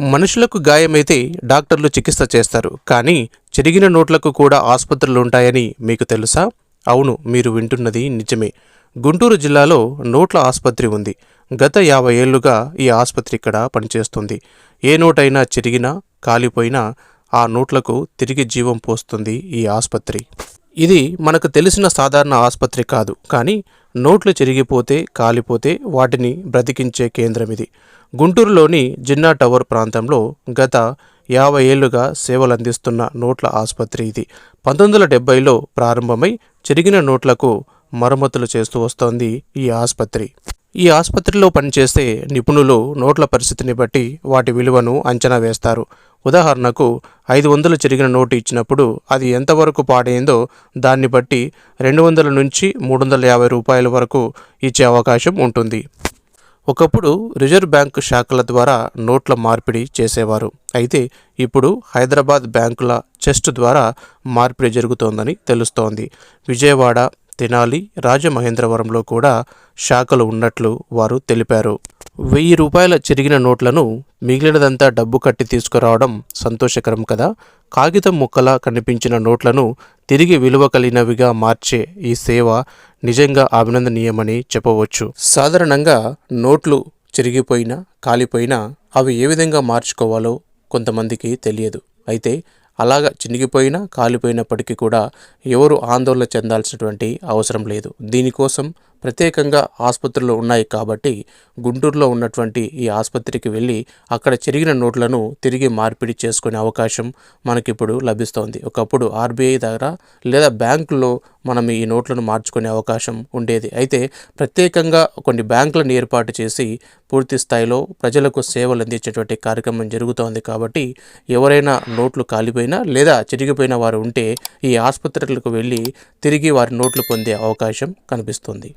మనుషులకు గాయమైతే డాక్టర్లు చికిత్స చేస్తారు. కానీ చెరిగిన నోట్లకు కూడా ఆసుపత్రులు ఉంటాయని మీకు తెలుసా? అవును మీరు వింటున్నది నిజమే. గుంటూరు జిల్లాలో నోట్ల ఆసుపత్రి ఉంది. గత యాభై ఏళ్ళుగా ఈ ఆసుపత్రి ఇక్కడ పనిచేస్తుంది. ఏ నోటైనా చిరిగినా కాలిపోయినా ఆ నోట్లకు తిరిగి జీవం పోస్తుంది ఈ ఆసుపత్రి. ఇది మనకు తెలిసిన సాధారణ ఆసుపత్రి కాదు కానీ నోట్లు చెరిగిపోతే కాలిపోతే వాటిని బ్రతికించే కేంద్రం ఇది. గుంటూరులోని జిన్నా టవర్ ప్రాంతంలో గత యాభై ఏళ్ళుగా సేవలు అందిస్తున్న నోట్ల ఆసుపత్రి ఇది. పంతొమ్మిది వందల డెబ్బైలో ప్రారంభమై చెరిగిన నోట్లకు మరమ్మతులు చేస్తూ వస్తోంది ఈ ఆసుపత్రి. ఈ ఆసుపత్రిలో పనిచేసే నిపుణులు నోట్ల పరిస్థితిని బట్టి వాటి విలువను అంచనా వేస్తారు. ఉదాహరణకు ఐదు వందలు చెరిగిన నోటు ఇచ్చినప్పుడు అది ఎంతవరకు పాడైందో దాన్ని బట్టి రెండు వందల నుంచి మూడు వందల యాభై రూపాయల వరకు ఇచ్చే అవకాశం ఉంటుంది. ఒకప్పుడు రిజర్వ్ బ్యాంకు శాఖల ద్వారా నోట్ల మార్పిడి చేసేవారు. అయితే ఇప్పుడు హైదరాబాద్ బ్యాంకుల చెస్ట్ ద్వారా మార్పిడి జరుగుతోందని తెలుస్తోంది. విజయవాడ తెనాలి రాజమహేంద్రవరంలో కూడా శాఖలు ఉన్నట్లు వారు తెలిపారు. వెయ్యి రూపాయల చెరిగిన నోట్లను మిగిలినదంతా డబ్బు కట్టి తీసుకురావడం సంతోషకరం కదా? కాగితం ముక్కలా కనిపించిన నోట్లను తిరిగి విలువ కలిగినవిగా మార్చే ఈ సేవ నిజంగా అభినందనీయమని చెప్పవచ్చు. సాధారణంగా నోట్లు చిరిగిపోయినా కాలిపోయినా అవి ఏ విధంగా మార్చుకోవాలో కొంతమందికి తెలియదు. అయితే అలాగ చినిగిపోయినా కాలిపోయినప్పటికీ కూడా ఎవరు ఆందోళన చెందాల్సినటువంటి అవసరం లేదు. దీనికోసం ప్రత్యేకంగా ఆసుపత్రులు ఉన్నాయి కాబట్టి గుంటూరులో ఉన్నటువంటి ఈ ఆసుపత్రికి వెళ్ళి అక్కడ చెరిగిన నోట్లను తిరిగి మార్పిడి చేసుకునే అవకాశం మనకిప్పుడు లభిస్తోంది. ఒకప్పుడు ఆర్బీఐ దగ్గర లేదా బ్యాంకులో మనం ఈ నోట్లను మార్చుకునే అవకాశం ఉండేది. అయితే ప్రత్యేకంగా కొన్ని బ్యాంకులను ఏర్పాటు చేసి పూర్తి స్థాయిలో ప్రజలకు సేవలు అందించేటువంటి కార్యక్రమం జరుగుతోంది కాబట్టి ఎవరైనా నోట్లు కాలిపోయినా లేదా చిరిగిపోయిన వారు ఉంటే ఈ ఆసుపత్రులకు వెళ్ళి తిరిగి వారి నోట్లు పొందే అవకాశం కనిపిస్తుంది.